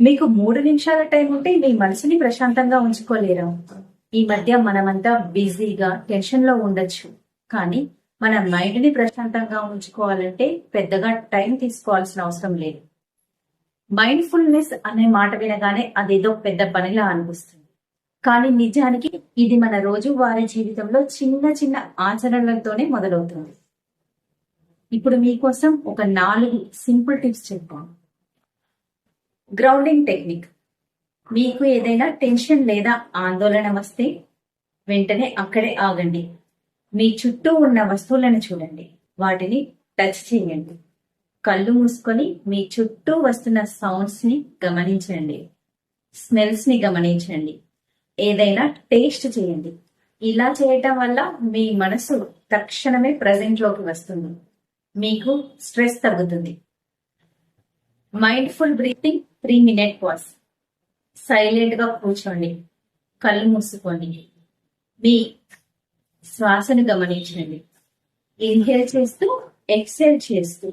మీకు మూడు నిమిషాల టైం ఉంటే మీ మనసుని ప్రశాంతంగా ఉంచుకోలేరా. ఈ మధ్య మనమంతా బిజీగా టెన్షన్లో ఉండొచ్చు. కానీ మన మైండ్ని ప్రశాంతంగా ఉంచుకోవాలంటే పెద్దగా టైం తీసుకోవాల్సిన అవసరం లేదు. మైండ్ఫుల్నెస్ అనే మాట వినగానే అదేదో పెద్ద పనిలా అనిపిస్తుంది. కానీ నిజానికి ఇది మన రోజువారీ జీవితంలో చిన్న చిన్న ఆచరణలతోనే మొదలవుతుంది. ఇప్పుడు మీకోసం ఒక నాలుగు సింపుల్ టిప్స్ చెప్పాను గ్రౌండింగ్ టెక్నిక్ మీకు ఏదైనా టెన్షన్ లేదా ఆందోళన వస్తే వెంటనే అక్కడే ఆగండి. మీ చుట్టూ ఉన్న వస్తువులను చూడండి. వాటిని టచ్ చేయండి. కళ్ళు మూసుకొని మీ చుట్టూ వస్తున్న సౌండ్స్ని గమనించండి. స్మెల్స్ని గమనించండి. ఏదైనా టేస్ట్ చేయండి. ఇలా చేయటం వల్ల మీ మనసు తక్షణమే ప్రజెంట్లోకి వస్తుంది. మీకు స్ట్రెస్ తగ్గుతుంది. Mindful breathing three minute pass సైలెంట్గా కూర్చోండి. కళ్ళు మూసుకోండి. మీ శ్వాసను గమనించండి. ఇన్హేల్ చేస్తూ ఎక్సేల్ చేస్తూ.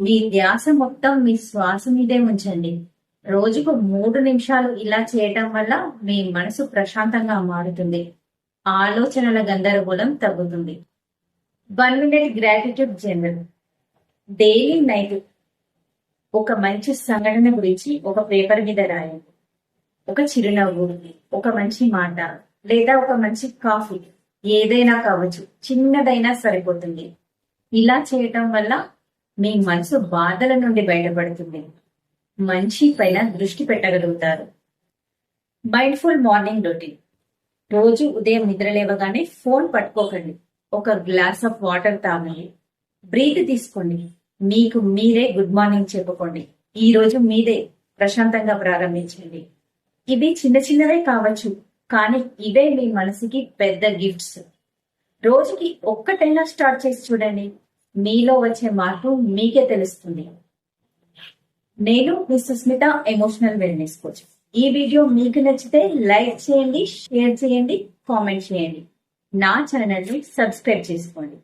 మీ ధ్యాస మొత్తం మీ శ్వాస మీదే ఉంచండి. రోజుకు మూడు నిమిషాలు ఇలా చేయటం వల్ల మీ మనసు ప్రశాంతంగా మారుతుంది. ఆలోచనల గందరగోళం తగ్గుతుంది. One minute gratitude journal daily night ఒక మంచి సంఘటన గురించి ఒక పేపర్ మీద రాయండి. ఒక చిరునవ్వు ఒక మంచి మాట లేదా ఒక మంచి కాఫీ ఏదైనా కావచ్చు చిన్నదైనా సరిపోతుంది. ఇలా చేయటం వల్ల మీ మనసు బాధల నుండి బయటపడుతుంది. మంచి పైన దృష్టి పెట్టగలుగుతారు. మైండ్ఫుల్ మార్నింగ్ రొటీన్ రోజు ఉదయం నిద్ర లేవగానే ఫోన్ పట్టుకోకండి. ఒక గ్లాస్ ఆఫ్ వాటర్ తాగండి. బ్రీత్ తీసుకోండి. మీకు మీరే గుడ్ మార్నింగ్ చెప్పుకోండి. ఈ రోజు మీదే ప్రశాంతంగా ప్రారంభించండి. ఇవి చిన్న చిన్నవే కావచ్చు కానీ ఇవే మీ మనసుకి పెద్ద గిఫ్ట్స్ రోజుకి ఒక్కటైనా స్టార్ట్ చేసి చూడండి. మీలో వచ్చే మార్పు మీకే తెలుస్తుంది. నేను మీ సుస్మిత ఎమోషనల్ వెల్నెస్ కోచ్ ఈ వీడియో మీకు నచ్చితే లైక్ చేయండి షేర్ చేయండి కామెంట్ చేయండి. నా ఛానల్ని సబ్స్క్రైబ్ చేసుకోండి.